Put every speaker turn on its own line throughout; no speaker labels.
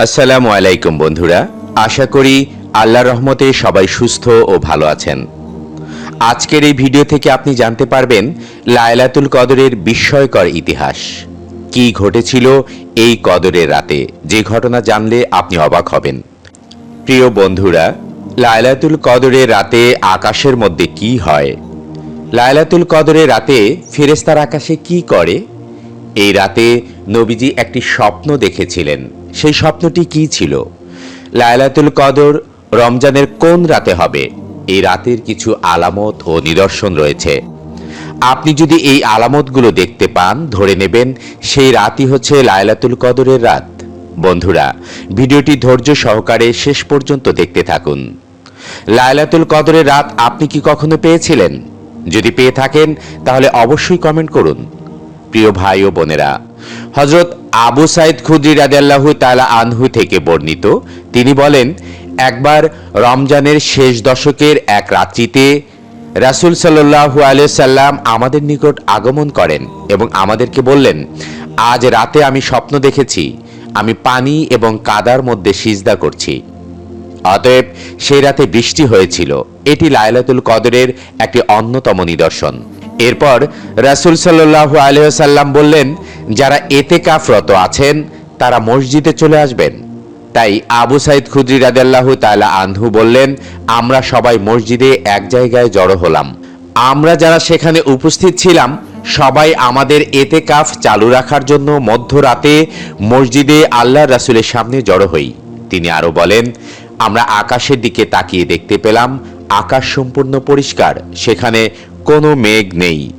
আসসালামু আলাইকুম, বন্ধুরা। আশা করি আল্লাহর রহমতে সবাই সুস্থ ও ভালো আছেন। আজকের এই ভিডিও থেকে আপনি জানতে পারবেন লায়লাতুল কদরের বিস্ময়কর ইতিহাস। কি ঘটেছিল এই কদরের রাতে? যে ঘটনা জানলে আপনি অবাক হবেন। প্রিয় বন্ধুরা লায়লাতুল কদরের রাতে আকাশের মধ্যে কি হয়? লায়লাতুল কদরের রাতে ফেরেস্তার আকাশে কি করে? এই রাতে নবীজি একটি স্বপ্ন দেখেছিলেন। সেই স্বপ্নটি কি ছিল? লায়লাতুল কদর রমজানের কোন রাতে হবে? এই রাতের কিছু আলামত ও নিদর্শন রয়েছে। আপনি যদি এই আলামতগুলো দেখতে পান, ধরে নেবেন সেই রাতই হচ্ছে লায়লাতুল কদরের রাত। বন্ধুরা, ভিডিওটি ধৈর্য সহকারে শেষ পর্যন্ত দেখতে থাকুন। লায়লাতুল কদরের রাত আপনি কি কখনো পেয়েছিলেন? যদি পেয়ে থাকেন, তাহলে অবশ্যই কমেন্ট করুন। প্রিয় ভাই ও বোনেরা হজরত আবু সাইদ খুদ্রি রাদিয়াল্লাহু তালা আনহু থেকে বর্ণিত। তিনি বলেন, একবার রমজানের শেষ দশকের এক রাত্রিতে রাসূল সাল্লাল্লাহু আলাইহি সাল্লাম আমাদের নিকট আগমন করেন এবং আমাদেরকে বললেন, আজ রাতে আমি স্বপ্ন দেখেছি, আমি পানি এবং কাদার মধ্যে সিজদা করছি। অতএব সেই রাতে বৃষ্টি হয়েছিল। এটি লায়লাতুল কদরের একটি অন্যতম নিদর্শন। এরপর রাসূল সাল্লাল্লাহু আলাইহি সাল্লাম বললেন, যারা এতে কাফরত আছেন, তারা মসজিদে চলে আসবেন। তাই আবু সাইদ খুদ্রি রাদিয়াল্লাহু তাআলা আনহু বললেন, আমরা সবাই মসজিদে এক জায়গায় জড়ো হলাম। আমরা যারা সেখানে উপস্থিত ছিলাম, সবাই আমাদের এতে কাফ চালু রাখার জন্য মধ্যরাতে মসজিদে আল্লাহ রাসূলের সামনে জড়ো হই। তিনি আরও বলেন, আমরা আকাশের দিকে তাকিয়ে দেখতে পেলাম, আকাশ সম্পূর্ণ পরিষ্কার। সেখানে কোনো মেঘ নেই।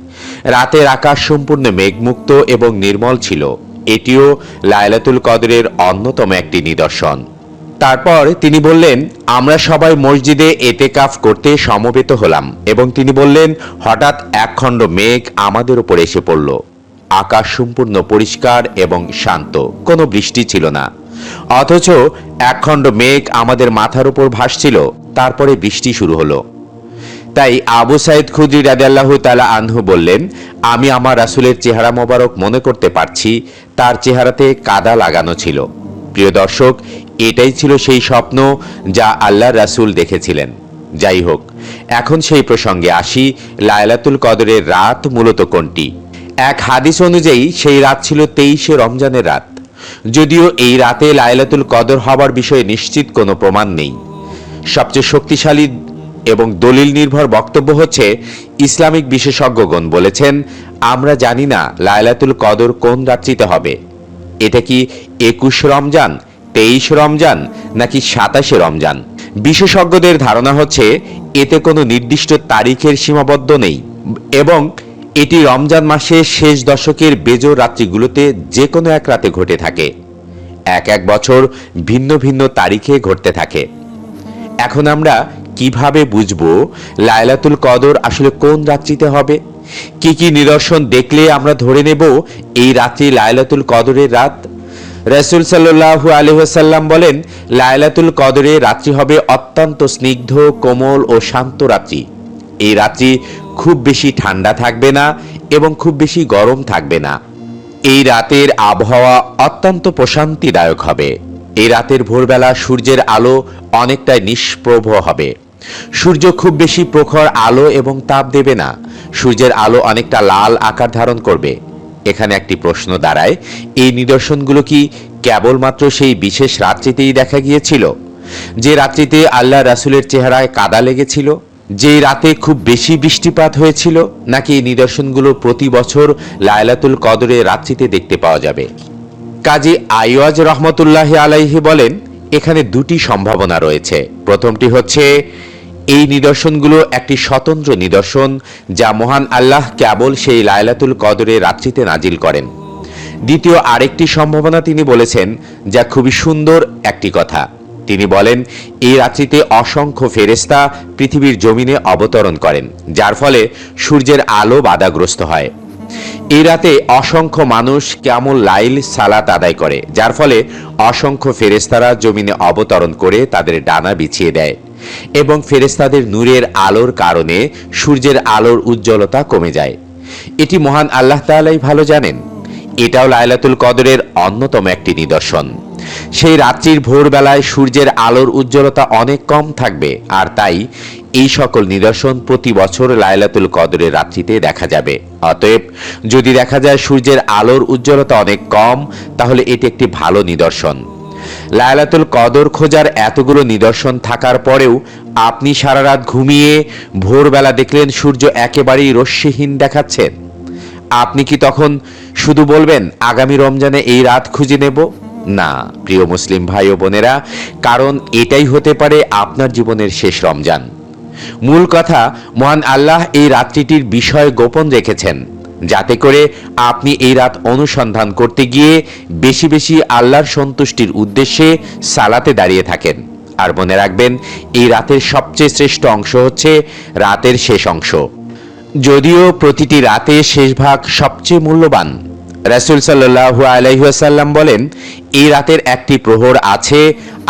রাতের আকাশ সম্পূর্ণ মেঘমুক্ত এবং নির্মল ছিল। এটিও লায়লাতুল কদরের অন্যতম একটি নিদর্শন। তারপর তিনি বললেন, আমরা সবাই মসজিদে এতেকাফ করতে সমবেত হলাম। এবং তিনি বললেন, হঠাৎ একখণ্ড মেঘ আমাদের উপর এসে পড়ল। আকাশ সম্পূর্ণ পরিষ্কার এবং শান্ত, কোনো বৃষ্টি ছিল না। অথচ একখণ্ড মেঘ আমাদের মাথার উপর ভাসছিল, তারপরে বৃষ্টি শুরু হলো। তাই আবু সাইদ খুদ্রি রাদিয়াল্লাহু তালা আনহু বললেন, আমি আমার রাসুলের চেহারা মোবারক মনে করতে পারছি, তার চেহারাতে কাদা লাগানো ছিল। প্রিয় দর্শক, এটাই ছিল সেই স্বপ্ন যা আল্লাহ রাসূল দেখেছিলেন। যাই হোক, এখন সেই প্রসঙ্গে আসি লায়লাতুল কদরের রাত মূলত কোনটি? এক হাদিস অনুযায়ী সেই রাত ছিল তেইশে রমজানের রাত। যদিও এই রাতে লায়লাতুল কদর হবার বিষয়ে নিশ্চিত কোনো প্রমাণ নেই। সবচেয়ে শক্তিশালী এবং দলিল নির্ভর বক্তব্য হচ্ছে ইসলামিক বিশেষজ্ঞগণ বলেছেন, আমরা জানি না লায়লাতুল কদর কোন রাত্রিতে হবে। এটা কি একুশ রমজান, তেইশ রমজান, নাকি সাতাশে রমজান? বিশেষজ্ঞদের ধারণা হচ্ছে, এতে কোনো নির্দিষ্ট তারিখের সীমাবদ্ধ নেই এবং এটি রমজান মাসের শেষ দশকের বেজোর রাত্রিগুলোতে যে কোনো এক রাতে ঘটে থাকে। এক এক বছর ভিন্ন ভিন্ন তারিখে ঘটতে থাকে। এখন আমরা কীভাবে বুঝব লায়লাতুল কদর আসলে কোন রাত্রিতে হবে? কি কি নিদর্শন দেখলে আমরা ধরে নেব এই রাত্রি লায়লাতুল কদরের রাত? রাসূল সাল্লাল্লাহু আলাইহি ওয়াসাল্লাম বলেন লায়লাতুল কদরে রাত্রি হবে অত্যন্ত স্নিগ্ধ, কোমল ও শান্ত রাত্রি। এই রাত্রি খুব বেশি ঠান্ডা থাকবে না এবং খুব বেশি গরম থাকবে না। এই রাতের আবহাওয়া অত্যন্ত প্রশান্তিদায়ক হবে। এই রাতের ভোরবেলা সূর্যের আলো অনেকটাই নিষ্প্রভ হবে। সূর্য খুব বেশি প্রখর আলো এবং তাপ দেবে না। সূর্যের আলো অনেকটা লাল আকার ধারণ করবে। এখানে একটি প্রশ্ন দাঁড়ায়, এই নিদর্শনগুলো কি কেবলমাত্র সেই বিশেষ রাত্রিতেই দেখা গিয়েছিল? যে রাত্রিতে আল্লাহ রাসুলের চেহারায় কাদা লেগেছিল? যে রাতে খুব বেশি বৃষ্টিপাত হয়েছিল? নাকি এই নিদর্শনগুলো প্রতি বছর লায়লাতুল কদরে রাত্রিতে দেখতে পাওয়া যাবে? কাজী আইওয়াজ রহমতুল্লাহ আলাইহি বলেন, এখানে দুটি সম্ভাবনা রয়েছে। প্রথমটি হচ্ছে এই নিদর্শনগুলো একটি স্বতন্ত্র নিদর্শন যা মহান আল্লাহ কেবল সেই লায়লাতুল কদরে রাত্রিতে নাজিল করেন। দ্বিতীয় আরেকটি সম্ভাবনা তিনি বলেছেন, যা খুবই সুন্দর একটি কথা। তিনি বলেন, এই রাত্রিতে অসংখ্য ফেরেস্তা পৃথিবীর জমিনে অবতরণ করেন, যার ফলে সূর্যের আলো বাধাগ্রস্ত হয়। এই রাতে অসংখ্য মানুষ কেমন লাইল সালাত আদায় করে, যার ফলে অসংখ্য ফেরেস্তারা জমিনে অবতরণ করে তাদের ডানা বিছিয়ে দেয় এবং ফেরেস্তাদের নূরের আলোর কারণে সূর্যের আলোর উজ্জ্বলতা কমে যায়। এটি মহান আল্লাহ তালাই ভালো জানেন। এটাও লাইলাতুল কদরের অন্যতম একটি নিদর্শন। সেই রাত্রির ভোরবেলায় সূর্যের আলোর উজ্জ্বলতা অনেক কম থাকবে, আর তাই এই সকল নিদর্শন প্রতি বছর লাইলাতুল কদরের রাত্রিতে দেখা যাবে। অতএব, যদি দেখা যায় সূর্যের আলোর উজ্জ্বলতা অনেক কম, তাহলে এটি একটি ভালো নিদর্শন। লায়লাতুল কদর খোঁজার এতগুলো নিদর্শন থাকার পরেও আপনি সারা রাত ঘুমিয়ে ভোরবেলা দেখলেন সূর্য একেবারেই রশ্মিহীন দেখাচ্ছে। আপনি কি তখন শুধু বলবেন, আগামী রমজানে এই রাত খুঁজে নেব না, প্রিয় মুসলিম ভাই ও বোনেরা, কারণ এটাই হতে পারে আপনার জীবনের শেষ রমজান। মূল কথা, মহান আল্লাহ এই রাত্রিটির বিষয় গোপন রেখেছেন, যাতে করে আপনি এই রাত অনুসন্ধান করতে গিয়ে বেশি বেশি আল্লাহর সন্তুষ্টির উদ্দেশ্যে সালাতে দাঁড়িয়ে থাকেন। আর মনে রাখবেন, এই রাতের সবচেয়ে শ্রেষ্ঠ অংশ হচ্ছে রাতের শেষ অংশ। যদিও প্রতিটি রাতে শেষ ভাগ সবচেয়ে মূল্যবান রাসুল সাল্লাহু আলহিহাসাল্লাম বলেন, এই রাতের একটি প্রহর আছে,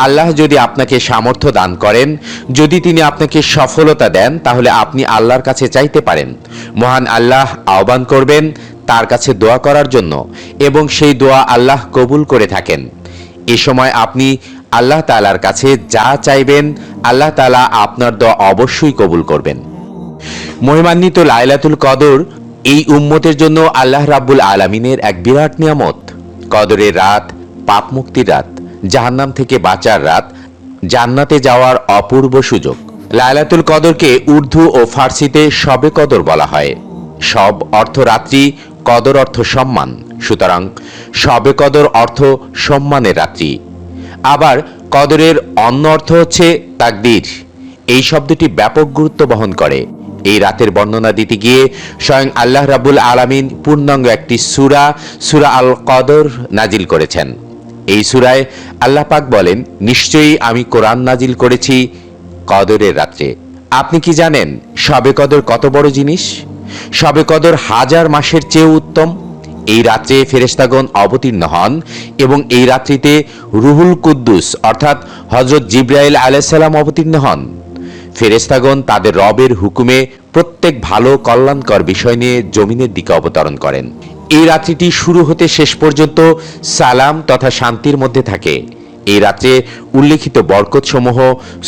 আল্লাহ যদি আপনাকে সামর্থ্য দান করেন, যদি তিনি আপনাকে সফলতা দেন, তাহলে আপনি আল্লাহর কাছে চাইতে পারেন। মহান আল্লাহ আহ্বান করবেন তার কাছে দোয়া করার জন্য এবং সেই দোয়া আল্লাহ কবুল করে থাকেন। এ সময় আপনি আল্লাহ তালার কাছে যা চাইবেন, আল্লাহ তালা আপনার দোয়া অবশ্যই কবুল করবেন। মহিমান্বিত লাইলাতুল কদর এই উম্মতের জন্য আল্লাহ রাব্বুল আলমিনের এক বিরাট নিয়ামত। কদরের রাত, পাপ মুক্তির রাত, জাহান্নাম থেকে বাঁচার রাত, জান্নাতে যাওয়ার অপূর্ব সুযোগ। লায়লাতুল কদরকে উর্দু ও ফার্সিতে সবে কদর বলা হয়। সব অর্থ রাত্রি, কদর অর্থ সম্মান। সুতরাং সবে কদর অর্থ সম্মানের রাত্রি। আবার কদরের অন্য অর্থ হচ্ছে তাকদির। এই শব্দটি ব্যাপক গুরুত্ব বহন করে। এই রাতের বর্ণনা দিতে গিয়ে স্বয়ং আল্লাহ রাবুল আলামিন পূর্ণাঙ্গ একটি সুরা সুরা আল কদর নাজিল করেছেন। এই সুরায় আল্লাহ পাক বলেন, নিশ্চয়ই আমি কোরআন নাজিল করেছি কদরের রাত্রে। আপনি কি জানেন সবে কদর কত বড় জিনিস? সবে কদর হাজার মাসের চেয়ে উত্তম। এই রাত্রে ফেরেস্তাগণ অবতীর্ণ হন এবং এই রাত্রিতে রুহুল কুদ্দুস অর্থাৎ হজরত জিব্রাইল আলাইসাল্লাম অবতীর্ণ হন। ফেরেস্তাগণ তাদের রবের হুকুমে প্রত্যেক ভালো কল্যাণকর বিষয় নিয়ে জমিনের দিকে অবতরণ করেন। এই রাত্রিটি শুরু হতে শেষ পর্যন্ত সালাম তথা শান্তির মধ্যে থাকে। এই রাত্রে উল্লেখিত বরকতসমূহ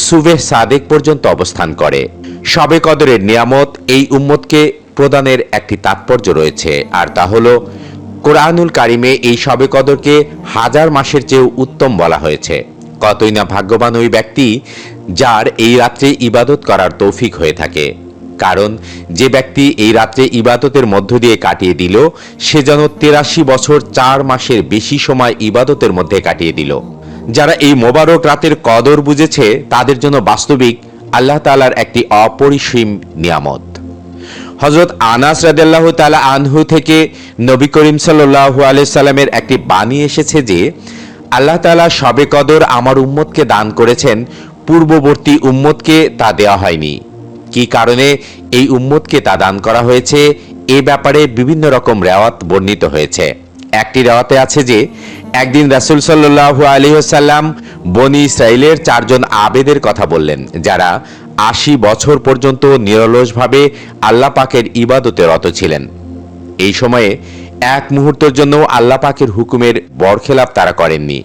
সুবেহ সাদেক পর্যন্ত অবস্থান করে। সবে কদরের নিয়ামত এই উম্মতকে প্রদানের একটি তাৎপর্য রয়েছে। আর তা হল, কোরআনুল কারিমে এই সবে কদরকে হাজার মাসের চেয়েও উত্তম বলা হয়েছে। কতই না ভাগ্যবান ওই ব্যক্তি যার এই রাত্রে ইবাদত করার তৌফিক হয়ে থাকে। কারণ যে ব্যক্তি এই রাত্রে ইবাদতের মধ্য দিয়ে কাটিয়ে দিল, সে যেন তেরাশি বছর চার মাসের বেশি সময় ইবাদতের মধ্যে কাটিয়ে দিল। যারা এই মোবারক রাতের কদর বুঝেছে, তাদের জন্য বাস্তবিক আল্লাহ তালার একটি অপরিসীম নিয়ামত। হজরত আনাস রাদাল্লাহ তালা আনহু থেকে নবী করিম সাল্লাহ আলাইসাল্লামের একটি বাণী এসেছে যে আল্লাহ তালা সবে কদর আমার উম্মতকে দান করেছেন, পূর্ববর্তী উম্মতকে তা দেওয়া হয়নি। কি কারণে এই উম্মতকে তা দান করা হয়েছে? এ ব্যাপারে বিভিন্ন রকম রেওয়াত বর্ণিত হয়েছে। একটি রেওয়াতে আছে যে, একদিন রাসুল সাল্লু আলহিহাল্লাম বনি ইসরায়েলের চারজন আবেদের কথা বললেন, যারা আশি বছর পর্যন্ত নিরলসভাবে আল্লাহ পাকের ইবাদতে রত ছিলেন। এই সময়ে এক মুহূর্তের জন্য আল্লাহ পাকের হুকুমের বরখেলাপ তারা করেননি।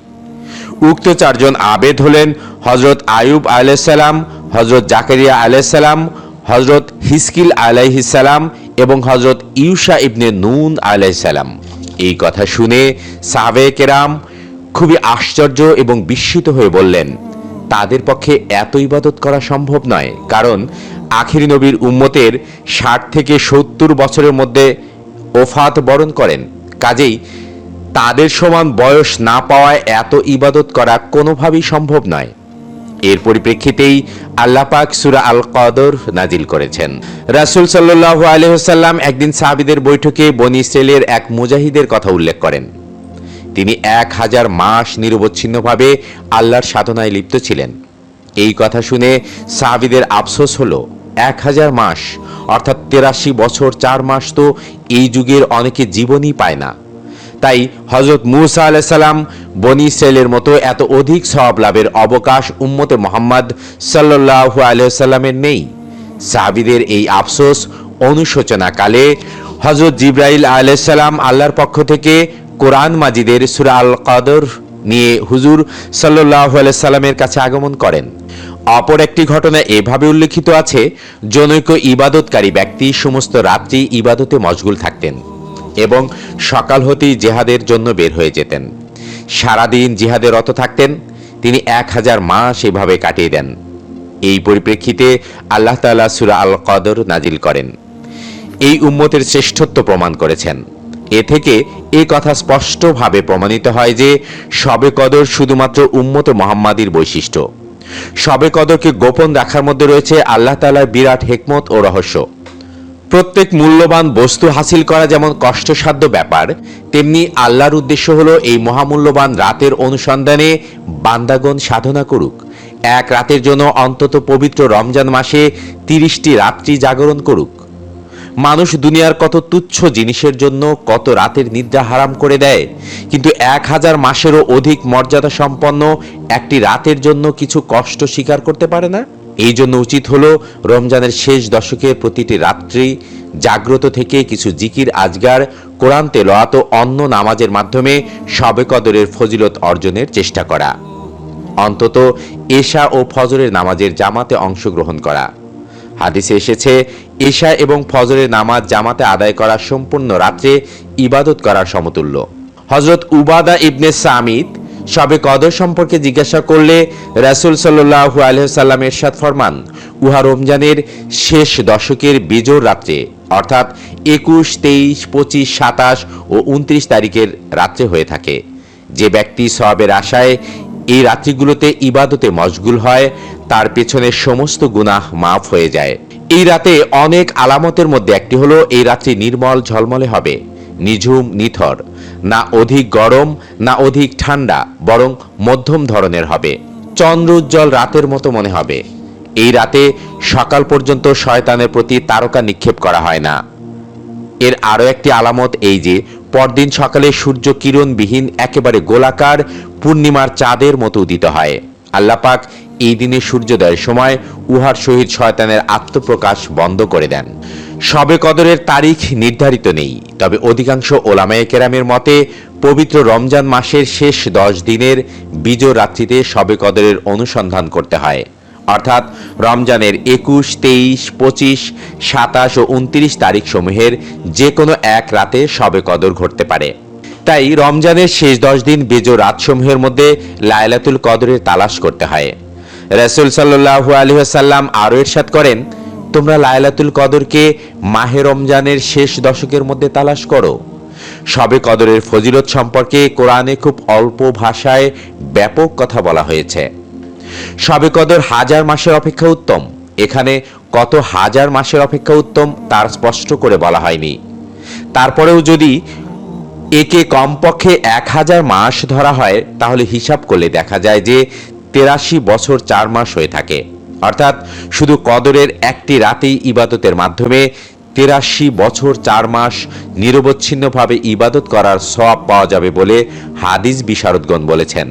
উক্ত চারজন আবেদ হলেন হজরত আয়ুব আলাইসাল্লাম হজরত জাকারিয়া আলাইসাল্লাম হজরত হিসকিল আলাইহিসাল্লাম এবং হজরত ইউসা ইবনে নুন আলাইসাল্লাম এই কথা শুনে সাবে কেরাম খুবই আশ্চর্য এবং বিস্মিত হয়ে বললেন, তাদের পক্ষে এত ইবাদত করা সম্ভব নয়। কারণ আখিরি নবীর উম্মতের ষাট থেকে সত্তর বছরের মধ্যে ওফাত বরণ করেন। কাজেই তাদের সমান বয়স না পাওয়ায় এত ইবাদত করা কোনোভাবেই সম্ভব নয়। এর পরিপ্রেক্ষিতেই আল্লাপাক সুরা আল কদর নাজিল করেছেন। রাসুল সাল্লাহ আলহ্লাম একদিন সাহাবিদের বৈঠকে বনি ইসরায়েলের এক মুজাহিদের কথা উল্লেখ করেন। তিনি এক হাজার মাস নিরবচ্ছিন্নভাবে আল্লাহর সাধনায় লিপ্ত ছিলেন। এই কথা শুনে সাহাবিদের আফসোস হলো, এক হাজার মাস অর্থাৎ তেরাশি বছর চার মাস তো এই যুগের অনেকে জীবনই পায় না। তাই হজরত মুসা আলাইসাল্লাম বনি ইসরায়েলের মতো এত অধিক সওয়াব লাভের অবকাশ উম্মতে মোহাম্মদ সাল্লাহু আলাইসাল্লামের নেই। সাহাবিদের এই আফসোস অনুশোচনাকালে হজরত জিব্রাইল আলাইসাল্লাম আল্লাহর পক্ষ থেকে কোরআন মাজিদের সুরা আল কদর নিয়ে হুজুর সাল্লাহ সাল্লামের কাছে আগমন করেন। অপর একটি ঘটনা এভাবে উল্লেখিত আছে, জনৈক ইবাদতকারী ব্যক্তি সমস্ত রাত্রি ইবাদতে মশগুল থাকতেন এবং সকাল হতেই জেহাদের জন্য বের হয়ে যেতেন। সারাদিন জিহাদে রত থাকতেন, তিনি এক হাজার মাস এভাবে কাটিয়ে দেন। এই পরিপ্রেক্ষিতে আল্লাহ তাআলা সুরা আল কদর নাজিল করেন। এই উম্মতের শ্রেষ্ঠত্ব প্রমাণ করেছেন। এ থেকে এ কথা স্পষ্টভাবে প্রমাণিত হয় যে শবে কদর শুধুমাত্র উম্মত মোহাম্মাদির বৈশিষ্ট্য। শবে কদরকে গোপন রাখার মধ্যে রয়েছে আল্লাহ তালার বিরাট হেকমত ও রহস্য। প্রত্যেক মূল্যবান বস্তু হাসিল করা যেমন কষ্টসাধ্য ব্যাপার, তেমনি আল্লাহর উদ্দেশ্য হল এই মহামূল্যবান রাতের অনুসন্ধানে বান্দাগণ সাধনা করুক। এক রাতের জন্য অন্তত পবিত্র রমজান মাসে তিরিশটি রাত্রি জাগরণ করুক। মানুষ দুনিয়ার কত তুচ্ছ জিনিসের জন্য কত রাতের নিদ্রা হারাম করে দেয়, কিন্তু এক হাজার মাসেরও অধিক মর্যাদা সম্পন্ন একটি রাতের জন্য কিছু কষ্ট স্বীকার করতে পারে না? এই জন্য উচিত হলো রমজানের শেষ দশকে প্রতিটি রাত্রি জাগ্রত থেকে কিছু জিকির, আজগার, কোরআন তেলোয়াত অন্য নামাজের মাধ্যমে শবে কদরের ফজিলত অর্জনের চেষ্টা করা। অন্তত এশা ও ফজরের নামাজের জামাতে অংশগ্রহণ করা। হাদিসে এসেছে এশা এবং ফজরের নামাজ জামাতে আদায় করা সম্পূর্ণ রাত্রে ইবাদত করার সমতুল্য। হজরত উবাদা ইবনে সামিদ সবে কদর সম্পর্কে জিজ্ঞাসা করলে রাসুল সাল্লু আলহাম এরশাদ ফরমান, উহা রমজানের শেষ দশকের বিজোর রাত্রে, অর্থাৎ একুশ, তেইশ, পঁচিশ, সাতাশ ও উনত্রিশ তারিখের রাত্রে হয়ে থাকে। যে ব্যক্তি সবের আশায় এই রাত্রিগুলোতে ইবাদতে মশগুল হয়, তার পেছনে সমস্ত গুনাহ মাফ হয়ে যায়। এই রাতে অনেক আলামতের মধ্যে একটি হলো, এই রাত্রি নির্মল ঝলমলে হবে, নিঝুম, নিথর। না অধিক গরম, না অধিক ঠান্ডা, বরং মধ্যম ধরনের হবে। চন্দ্র উজ্জ্বল রাতের মতো মনে হবে। এই রাতে সকাল পর্যন্ত শয়তানের প্রতি তারকা নিক্ষেপ করা হয় না। এর আরও একটি আলামত এই যে পরদিন সকালে সূর্য কিরণবিহীন একেবারে গোলাকার পূর্ণিমার চাঁদের মতো উদিত হয়। আল্লাপাক এই দিনে সূর্যোদয়ের সময় উহার সহিত শয়তানের আত্মপ্রকাশ বন্ধ করে দেন। শবে কদরের তারিখ নির্ধারিত নেই, তবে অধিকাংশ ওলামায়ে কেরামের মতে পবিত্র রমজান মাসের শেষ দশ দিনের বিজয় রাত্রিতে শবে কদরের অনুসন্ধান করতে হয়। অর্থাৎ রমজানের একুশ, তেইশ, পঁচিশ, সাতাশ ও উনত্রিশ তারিখ সমূহের যে কোনো এক রাতে শবে কদর ঘটতে পারে। তাই রমজানের শেষ দশ দিন বেজো রাতসমূহের মধ্যে লায়লাতুল কদরের তালাশ করতে হয়। রসুল সাল্লু আলহাসাল্লাম আরও এরশাদ করেন, তোমরা লায়লাতুল কদরকে মাহে রমজানের শেষ দশকের মধ্যে তালাশ করো। শবে কদরের ফজিলত সম্পর্কে কোরআনে খুব অল্প ভাষায় ব্যাপক কথা বলা হয়েছে। শবে কদর হাজার মাসের অপেক্ষা উত্তম। এখানে কত হাজার মাসের অপেক্ষা উত্তম তার স্পষ্ট করে বলা হয়নি। তারপরেও যদি একে কমপক্ষে এক হাজার মাস ধরা হয়, তাহলে হিসাব করলে দেখা যায় যে তেরাশি বছর চার মাস হয়ে থাকে। অর্থাৎ শুধু কদরের একটি রাতেই ইবাদতের মাধ্যমে তেরাশি বছর চার মাস নিরবচ্ছিন্নভাবে ইবাদত করার সব পাওয়া যাবে বলে হাদিস বিশারদগণ বলেছেন।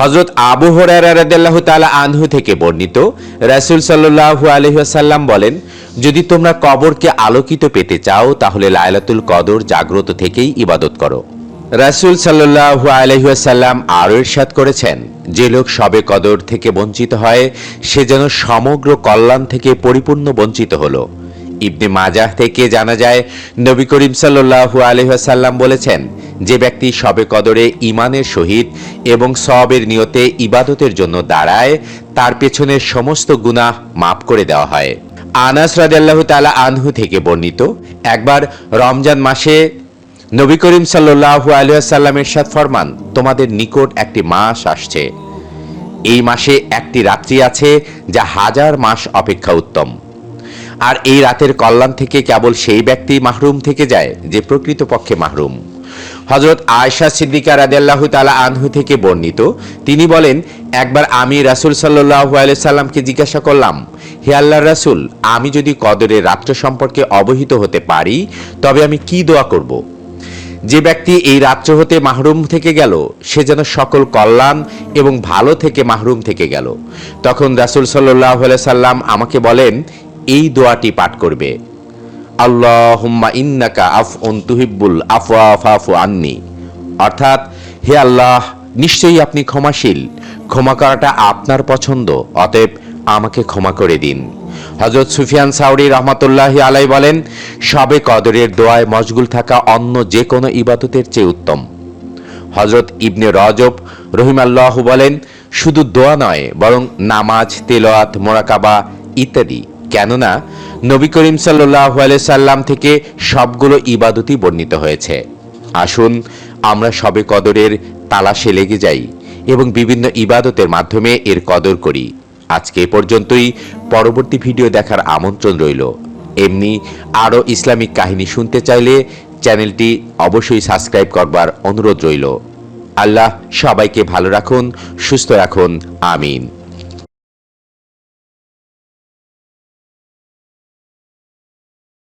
হজরত আবু হরারাহ আনহু থেকে বর্ণিত রাসুল সাল্লাহু আলহাসাল্লাম বলেন, যদি তোমরা কবরকে আলোকিত পেতে চাও, তাহলে লায়লাতুল কদর জাগ্রত থেকেই ইবাদত করো। রাসুল সাল্লাহু আলহাসাল্লাম আরও ইরশাদ করেছেন, যে লোক সবে কদর থেকে বঞ্চিত হয়, সে যেন সমগ্র কল্যাণ থেকে পরিপূর্ণ বঞ্চিত হলো। ইবনে মাজাহ থেকে জানা যায়, নবী করিম সাল্লু আলহাসাল্লাম বলেছেন, যে ব্যক্তি সবে কদরে ইমানের সহিত এবং সবের নিয়তে ইবাদতের জন্য দাঁড়ায়, তার পেছনে সমস্ত গুনাহ মাফ করে দেওয়া হয়। আনাস রাদিয়াল্লাহু তাআলা আনহু থেকে বর্ণিত, একবার রমজান মাসে নবী করিম সাল্লু আলহাসাল্লামের সাথ ফরমান, তোমাদের নিকট একটি মাস আসছে। এই মাসে একটি রাত্রি আছে যা হাজার মাস অপেক্ষা উত্তম। আর এই রাতের কল্যাণ থেকে কেবল সেই ব্যক্তি মাহরুম থেকে যায় যে প্রকৃতপক্ষে মাহরুম। হজরত আয়সা সিদ্দিকা রাদিয়াল্লাহু তালা আনহু থেকে বর্ণিত, তিনি বলেন, একবার আমি রাসুল সাল্লাহু সাল্লামকে জিজ্ঞাসা করলাম, হে আল্লাহ রাসুল, আমি যদি কদরের রাত্র সম্পর্কে অবহিত হতে পারি, তবে আমি কি দোয়া করব? যে ব্যক্তি এই রাত্র হতে মাহরুম থেকে গেল, সে যেন সকল কল্যাণ এবং ভালো থেকে মাহরুম থেকে গেল। তখন রাসুল সাল্লাহ সাল্লাম আমাকে বলেন এই দোয়াটি পাঠ করবে। আল্লাহুম্মা ইন্নাকা আফ তুহিব্বুল আফওয়া ফাফু আন্নি। অর্থাৎ, হে আল্লাহ, নিশ্চয়ই আপনি ক্ষমাশীল। ক্ষমা করাটা আপনার পছন্দ, অতএব আমাকে ক্ষমা করে দিন। হজরত সুফিয়ান সাউরি রহমতুল্লাহ আলাই বলেন, সবে কদরের দোয়ায় মশগুল থাকা অন্য যে কোনো ইবাদতের চেয়ে উত্তম। হজরত ইবনে রজব রহিমাল্লাহ বলেন, শুধু দোয়া নয়, বরং নামাজ তেলোয়াত মোরাকাবা ইত্যাদি। কেননা নবী করিম সাল্লাহ সাল্লাম থেকে সবগুলো ইবাদতই বর্ণিত হয়েছে। আসুন, আমরা সবে কদরের তালাশে লেগে যাই এবং বিভিন্ন ইবাদতের মাধ্যমে এর কদর করি। আজকে এ পর্যন্তই। পরবর্তী ভিডিও দেখার আমন্ত্রণ রইল। এমনি আরও ইসলামিক কাহিনী শুনতে চাইলে চ্যানেলটি অবশ্যই সাবস্ক্রাইব করবার অনুরোধ রইল। আল্লাহ সবাইকে ভালো রাখুন, সুস্থ রাখুন, আমিন।